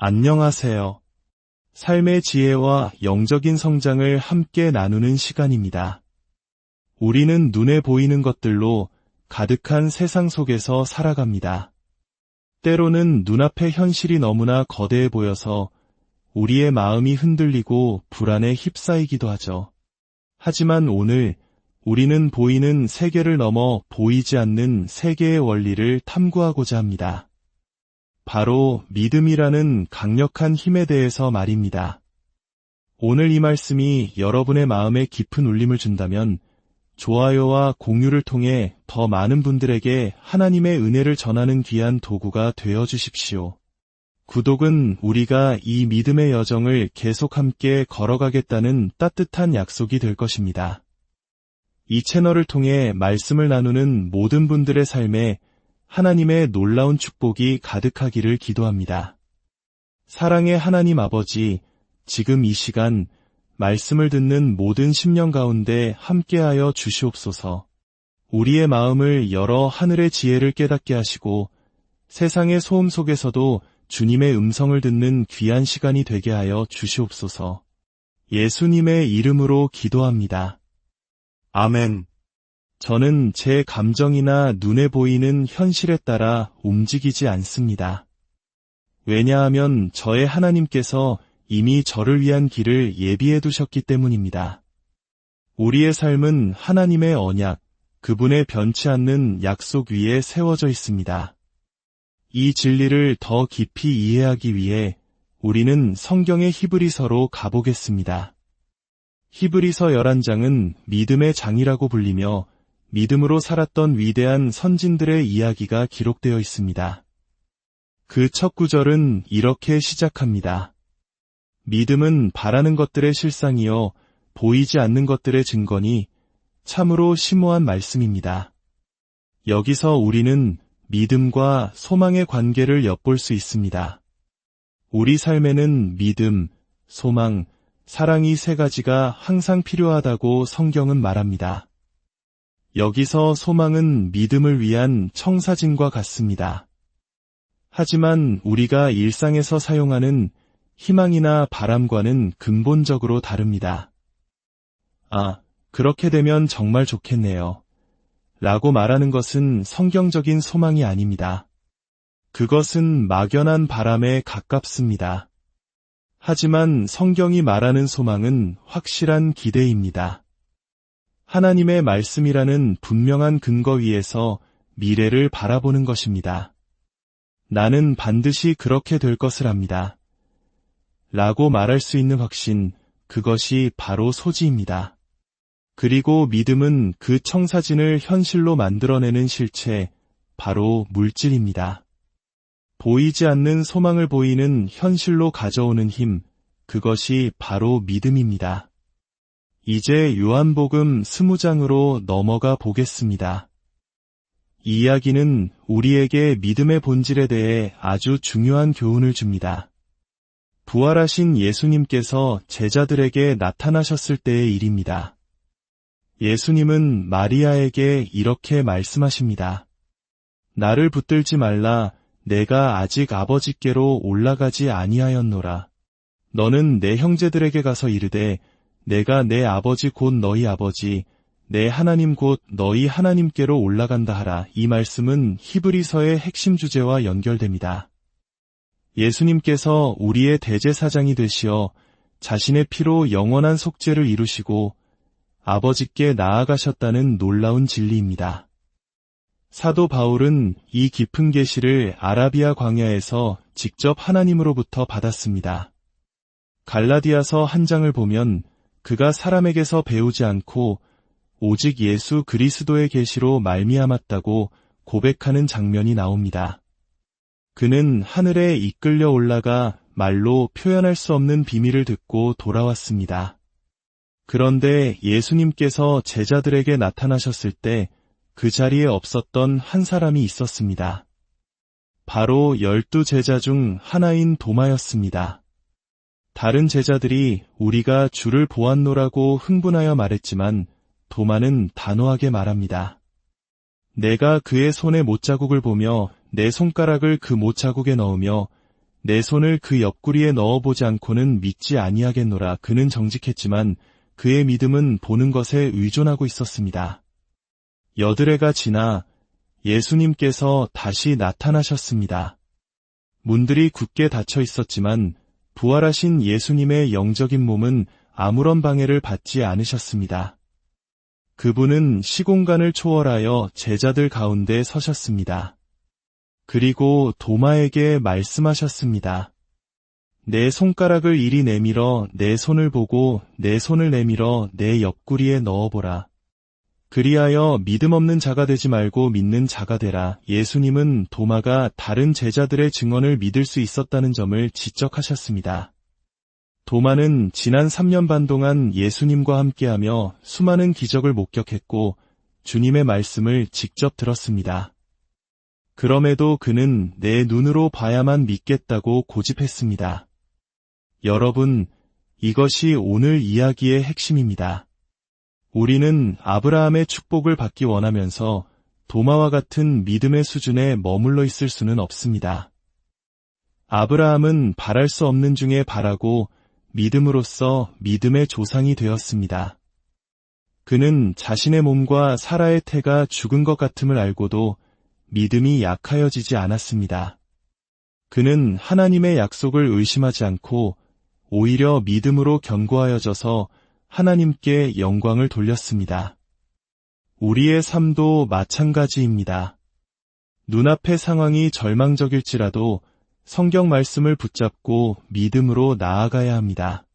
안녕하세요. 삶의 지혜와 영적인 성장을 함께 나누는 시간입니다. 우리는 눈에 보이는 것들로 가득한 세상 속에서 살아갑니다. 때로는 눈앞의 현실이 너무나 거대해 보여서 우리의 마음이 흔들리고 불안에 휩싸이기도 하죠. 하지만 오늘 우리는 보이는 세계를 넘어 보이지 않는 세계의 원리를 탐구하고자 합니다. 바로 믿음이라는 강력한 힘에 대해서 말입니다. 오늘 이 말씀이 여러분의 마음에 깊은 울림을 준다면 좋아요와 공유를 통해 더 많은 분들에게 하나님의 은혜를 전하는 귀한 도구가 되어 주십시오. 구독은 우리가 이 믿음의 여정을 계속 함께 걸어가겠다는 따뜻한 약속이 될 것입니다. 이 채널을 통해 말씀을 나누는 모든 분들의 삶에 하나님의 놀라운 축복이 가득하기를 기도합니다. 사랑의 하나님 아버지, 지금 이 시간 말씀을 듣는 모든 심령 가운데 함께하여 주시옵소서. 우리의 마음을 열어 하늘의 지혜를 깨닫게 하시고 세상의 소음 속에서도 주님의 음성을 듣는 귀한 시간이 되게 하여 주시옵소서. 예수님의 이름으로 기도합니다. 아멘. 저는 제 감정이나 눈에 보이는 현실에 따라 움직이지 않습니다. 왜냐하면 저의 하나님께서 이미 저를 위한 길을 예비해 두셨기 때문입니다. 우리의 삶은 하나님의 언약, 그분의 변치 않는 약속 위에 세워져 있습니다. 이 진리를 더 깊이 이해하기 위해 우리는 성경의 히브리서로 가보겠습니다. 히브리서 11장은 믿음의 장이라고 불리며 믿음으로 살았던 위대한 선진들의 이야기가 기록되어 있습니다. 그 첫 구절은 이렇게 시작합니다. 믿음은 바라는 것들의 실상이요 보이지 않는 것들의 증거니 참으로 심오한 말씀입니다. 여기서 우리는 믿음과 소망의 관계를 엿볼 수 있습니다. 우리 삶에는 믿음, 소망, 사랑이 세 가지가 항상 필요하다고 성경은 말합니다. 여기서 소망은 믿음을 위한 청사진과 같습니다. 하지만 우리가 일상에서 사용하는 희망이나 바람과는 근본적으로 다릅니다. 아, 그렇게 되면 정말 좋겠네요. 라고 말하는 것은 성경적인 소망이 아닙니다. 그것은 막연한 바람에 가깝습니다. 하지만 성경이 말하는 소망은 확실한 기대입니다. 하나님의 말씀이라는 분명한 근거 위에서 미래를 바라보는 것입니다. 나는 반드시 그렇게 될 것을 압니다. 라고 말할 수 있는 확신, 그것이 바로 소지입니다. 그리고 믿음은 그 청사진을 현실로 만들어내는 실체, 바로 물질입니다. 보이지 않는 소망을 보이는 현실로 가져오는 힘, 그것이 바로 믿음입니다. 이제 요한복음 20장으로 넘어가 보겠습니다. 이 이야기는 우리에게 믿음의 본질에 대해 아주 중요한 교훈을 줍니다. 부활하신 예수님께서 제자들에게 나타나셨을 때의 일입니다. 예수님은 마리아에게 이렇게 말씀하십니다. 나를 붙들지 말라 내가 아직 아버지께로 올라가지 아니하였노라. 너는 내 형제들에게 가서 이르되 내가 내 아버지 곧 너희 아버지 내 하나님 곧 너희 하나님께로 올라간다 하라. 이 말씀은 히브리서의 핵심 주제와 연결됩니다. 예수님께서 우리의 대제사장이 되시어 자신의 피로 영원한 속죄를 이루시고 아버지께 나아가셨다는 놀라운 진리입니다. 사도 바울은 이 깊은 계시를 아라비아 광야에서 직접 하나님으로부터 받았습니다. 갈라디아서 한 장을 보면 그가 사람에게서 배우지 않고 오직 예수 그리스도의 계시로 말미암았다고 고백하는 장면이 나옵니다. 그는 하늘에 이끌려 올라가 말로 표현할 수 없는 비밀을 듣고 돌아왔습니다. 그런데 예수님께서 제자들에게 나타나셨을 때 그 자리에 없었던 한 사람이 있었습니다. 바로 열두 제자 중 하나인 도마였습니다. 다른 제자들이 우리가 주를 보았노라고 흥분하여 말했지만 도마는 단호하게 말합니다. 내가 그의 손의 못자국을 보며 내 손가락을 그 못자국에 넣으며 내 손을 그 옆구리에 넣어보지 않고는 믿지 아니하겠노라. 그는 정직했지만 그의 믿음은 보는 것에 의존하고 있었습니다. 여드레가 지나 예수님께서 다시 나타나셨습니다. 문들이 굳게 닫혀 있었지만 부활하신 예수님의 영적인 몸은 아무런 방해를 받지 않으셨습니다. 그분은 시공간을 초월하여 제자들 가운데 서셨습니다. 그리고 도마에게 말씀하셨습니다. 내 손가락을 이리 내밀어 내 손을 보고 내 손을 내밀어 내 옆구리에 넣어보라. 그리하여 믿음 없는 자가 되지 말고 믿는 자가 되라. 예수님은 도마가 다른 제자들의 증언을 믿을 수 있었다는 점을 지적하셨습니다. 도마는 지난 3년 반 동안 예수님과 함께하며 수많은 기적을 목격했고 주님의 말씀을 직접 들었습니다. 그럼에도 그는 내 눈으로 봐야만 믿겠다고 고집했습니다. 여러분, 이것이 오늘 이야기의 핵심입니다. 우리는 아브라함의 축복을 받기 원하면서 도마와 같은 믿음의 수준에 머물러 있을 수는 없습니다. 아브라함은 바랄 수 없는 중에 바라고 믿음으로써 믿음의 조상이 되었습니다. 그는 자신의 몸과 사라의 태가 죽은 것 같음을 알고도 믿음이 약하여지지 않았습니다. 그는 하나님의 약속을 의심하지 않고 오히려 믿음으로 견고하여져서 하나님께 영광을 돌렸습니다. 우리의 삶도 마찬가지입니다. 눈앞의 상황이 절망적일지라도 성경 말씀을 붙잡고 믿음으로 나아가야 합니다.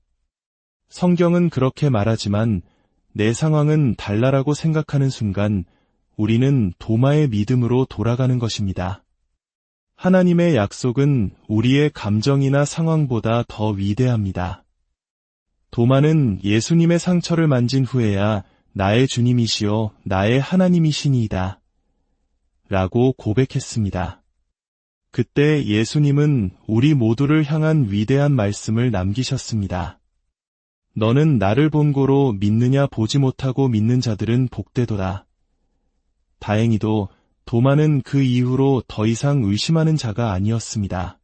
성경은 그렇게 말하지만 내 상황은 달라라고 생각하는 순간 우리는 도마의 믿음으로 돌아가는 것입니다. 하나님의 약속은 우리의 감정이나 상황보다 더 위대합니다. 도마는 예수님의 상처를 만진 후에야 나의 주님이시여 나의 하나님이시니이다. 라고 고백했습니다. 그때 예수님은 우리 모두를 향한 위대한 말씀을 남기셨습니다. 너는 나를 본고로 믿느냐 보지 못하고 믿는 자들은 복되도다. 다행히도 도마는 그 이후로 더 이상 의심하는 자가 아니었습니다.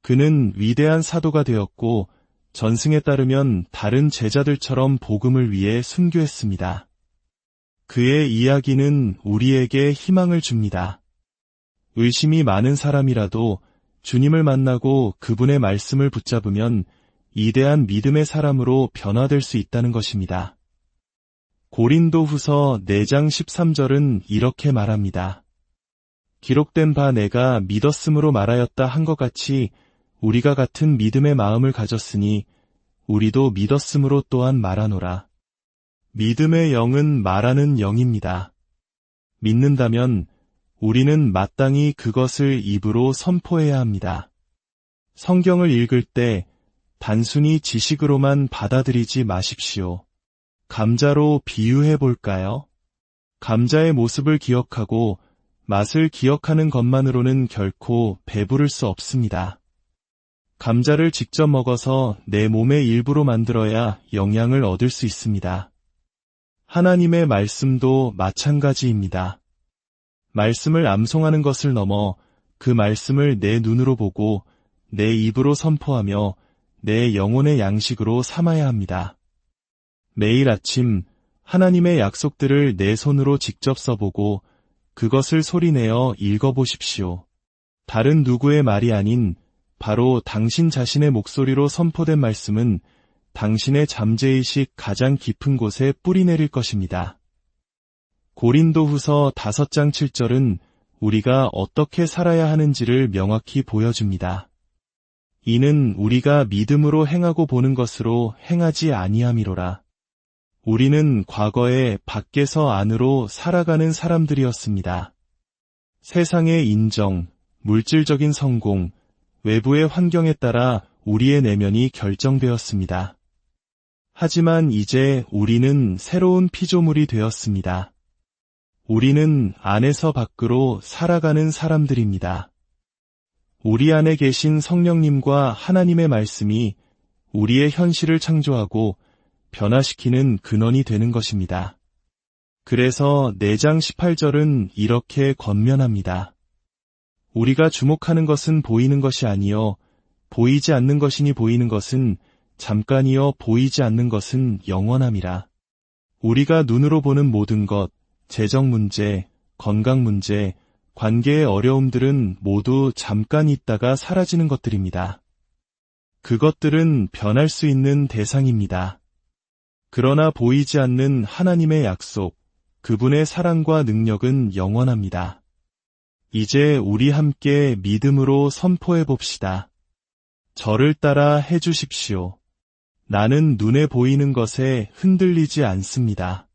그는 위대한 사도가 되었고 전승에 따르면 다른 제자들처럼 복음을 위해 순교했습니다. 그의 이야기는 우리에게 희망을 줍니다. 의심이 많은 사람이라도 주님을 만나고 그분의 말씀을 붙잡으면 이대한 믿음의 사람으로 변화될 수 있다는 것입니다. 고린도 후서 4장 13절은 이렇게 말합니다. 기록된 바 내가 믿었으므로 말하였다 한 것 같이 우리가 같은 믿음의 마음을 가졌으니 우리도 믿었으므로 또한 말하노라. 믿음의 영은 말하는 영입니다. 믿는다면 우리는 마땅히 그것을 입으로 선포해야 합니다. 성경을 읽을 때 단순히 지식으로만 받아들이지 마십시오. 감자로 비유해 볼까요? 감자의 모습을 기억하고 맛을 기억하는 것만으로는 결코 배부를 수 없습니다. 감자를 직접 먹어서 내 몸의 일부로 만들어야 영양을 얻을 수 있습니다. 하나님의 말씀도 마찬가지입니다. 말씀을 암송하는 것을 넘어 그 말씀을 내 눈으로 보고 내 입으로 선포하며 내 영혼의 양식으로 삼아야 합니다. 매일 아침 하나님의 약속들을 내 손으로 직접 써보고 그것을 소리내어 읽어보십시오. 다른 누구의 말이 아닌 바로 당신 자신의 목소리로 선포된 말씀은 당신의 잠재의식 가장 깊은 곳에 뿌리내릴 것입니다. 고린도 후서 5장 7절은 우리가 어떻게 살아야 하는지를 명확히 보여줍니다. 이는 우리가 믿음으로 행하고 보는 것으로 행하지 아니함이로라. 우리는 과거에 밖에서 안으로 살아가는 사람들이었습니다. 세상의 인정, 물질적인 성공, 외부의 환경에 따라 우리의 내면이 결정되었습니다. 하지만 이제 우리는 새로운 피조물이 되었습니다. 우리는 안에서 밖으로 살아가는 사람들입니다. 우리 안에 계신 성령님과 하나님의 말씀이 우리의 현실을 창조하고 변화시키는 근원이 되는 것입니다. 그래서 4장 18절은 이렇게 권면합니다. 우리가 주목하는 것은 보이는 것이 아니요 보이지 않는 것이니 보이는 것은 잠깐이요 보이지 않는 것은 영원함이라. 우리가 눈으로 보는 모든 것, 재정 문제, 건강 문제, 관계의 어려움들은 모두 잠깐 있다가 사라지는 것들입니다. 그것들은 변할 수 있는 대상입니다. 그러나 보이지 않는 하나님의 약속, 그분의 사랑과 능력은 영원합니다. 이제 우리 함께 믿음으로 선포해 봅시다. 저를 따라 해 주십시오. 나는 눈에 보이는 것에 흔들리지 않습니다.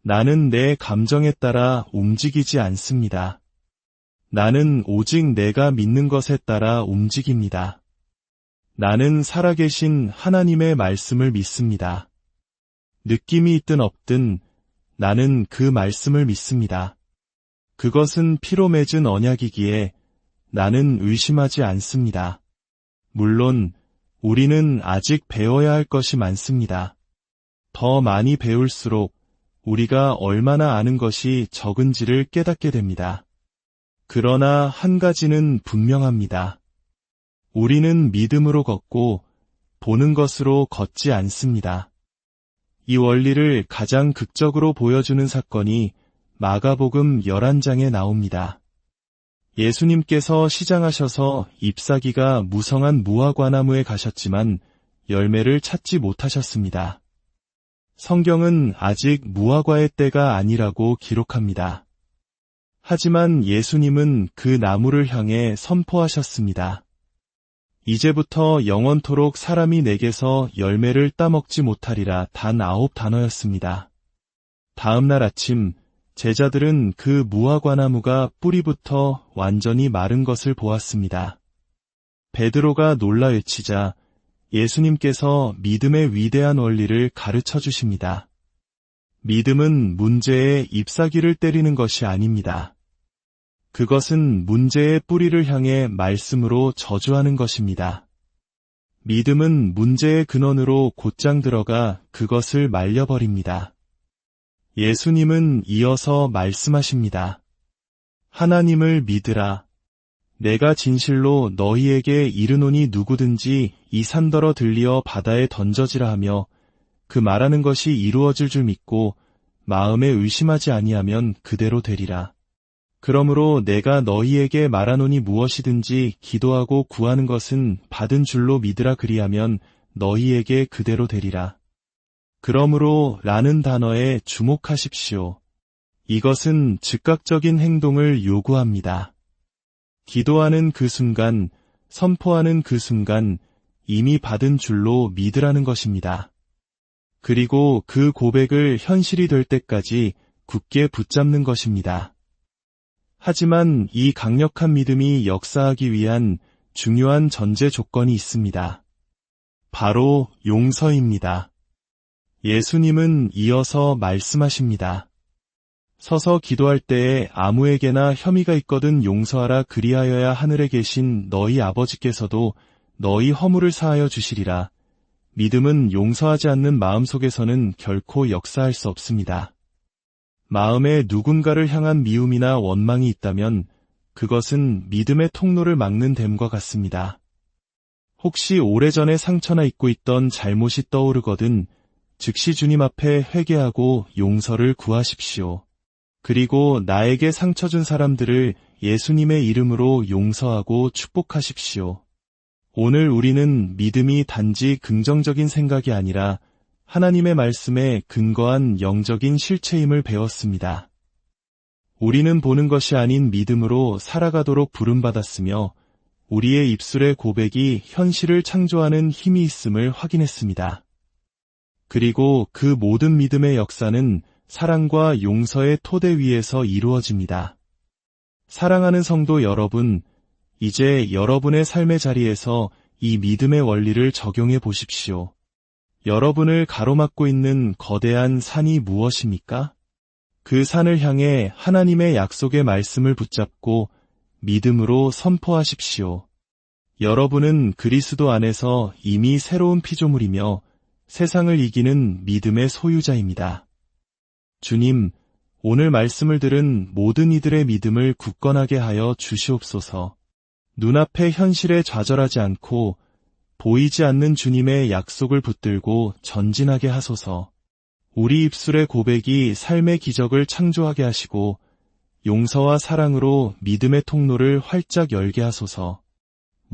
나는 내 감정에 따라 움직이지 않습니다. 나는 오직 내가 믿는 것에 따라 움직입니다. 나는 살아계신 하나님의 말씀을 믿습니다. 느낌이 있든 없든 나는 그 말씀을 믿습니다. 그것은 피로 맺은 언약이기에 나는 의심하지 않습니다. 물론 우리는 아직 배워야 할 것이 많습니다. 더 많이 배울수록 우리가 얼마나 아는 것이 적은지를 깨닫게 됩니다. 그러나 한 가지는 분명합니다. 우리는 믿음으로 걷고 보는 것으로 걷지 않습니다. 이 원리를 가장 극적으로 보여주는 사건이 마가복음 11장에 나옵니다. 예수님께서 시장하셔서 잎사귀가 무성한 무화과나무에 가셨지만 열매를 찾지 못하셨습니다. 성경은 아직 무화과의 때가 아니라고 기록합니다. 하지만 예수님은 그 나무를 향해 선포하셨습니다. 이제부터 영원토록 사람이 내게서 열매를 따먹지 못하리라 단 아홉 단어였습니다. 다음 날 아침 제자들은 그 무화과나무가 뿌리부터 완전히 마른 것을 보았습니다. 베드로가 놀라 외치자 예수님께서 믿음의 위대한 원리를 가르쳐 주십니다. 믿음은 문제에 잎사귀를 때리는 것이 아닙니다. 그것은 문제의 뿌리를 향해 말씀으로 저주하는 것입니다. 믿음은 문제의 근원으로 곧장 들어가 그것을 말려버립니다. 예수님은 이어서 말씀하십니다. 하나님을 믿으라. 내가 진실로 너희에게 이르노니 누구든지 이 산더러 들리어 바다에 던져지라 하며 그 말하는 것이 이루어질 줄 믿고 마음에 의심하지 아니하면 그대로 되리라. 그러므로 내가 너희에게 말하노니 무엇이든지 기도하고 구하는 것은 받은 줄로 믿으라 그리하면 너희에게 그대로 되리라. 그러므로 라는 단어에 주목하십시오. 이것은 즉각적인 행동을 요구합니다. 기도하는 그 순간, 선포하는 그 순간 이미 받은 줄로 믿으라는 것입니다. 그리고 그 고백을 현실이 될 때까지 굳게 붙잡는 것입니다. 하지만 이 강력한 믿음이 역사하기 위한 중요한 전제 조건이 있습니다. 바로 용서입니다. 예수님은 이어서 말씀하십니다. 서서 기도할 때에 아무에게나 혐의가 있거든 용서하라 그리하여야 하늘에 계신 너희 아버지께서도 너희 허물을 사하여 주시리라. 믿음은 용서하지 않는 마음 속에서는 결코 역사할 수 없습니다. 마음에 누군가를 향한 미움이나 원망이 있다면 그것은 믿음의 통로를 막는 댐과 같습니다. 혹시 오래전에 상처나 잊고 있던 잘못이 떠오르거든 즉시 주님 앞에 회개하고 용서를 구하십시오. 그리고 나에게 상처 준 사람들을 예수님의 이름으로 용서하고 축복하십시오. 오늘 우리는 믿음이 단지 긍정적인 생각이 아니라 하나님의 말씀에 근거한 영적인 실체임을 배웠습니다. 우리는 보는 것이 아닌 믿음으로 살아가도록 부름받았으며 우리의 입술의 고백이 현실을 창조하는 힘이 있음을 확인했습니다. 그리고 그 모든 믿음의 역사는 사랑과 용서의 토대 위에서 이루어집니다. 사랑하는 성도 여러분, 이제 여러분의 삶의 자리에서 이 믿음의 원리를 적용해 보십시오. 여러분을 가로막고 있는 거대한 산이 무엇입니까? 그 산을 향해 하나님의 약속의 말씀을 붙잡고 믿음으로 선포하십시오. 여러분은 그리스도 안에서 이미 새로운 피조물이며 세상을 이기는 믿음의 소유자입니다. 주님, 오늘 말씀을 들은 모든 이들의 믿음을 굳건하게 하여 주시옵소서. 눈앞의 현실에 좌절하지 않고 보이지 않는 주님의 약속을 붙들고 전진하게 하소서. 우리 입술의 고백이 삶의 기적을 창조하게 하시고 용서와 사랑으로 믿음의 통로를 활짝 열게 하소서.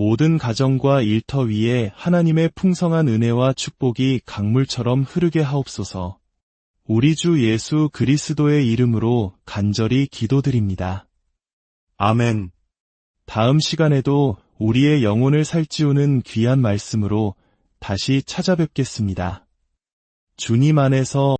모든 가정과 일터 위에 하나님의 풍성한 은혜와 축복이 강물처럼 흐르게 하옵소서. 우리 주 예수 그리스도의 이름으로 간절히 기도드립니다. 아멘. 다음 시간에도 우리의 영혼을 살찌우는 귀한 말씀으로 다시 찾아뵙겠습니다. 주님 안에서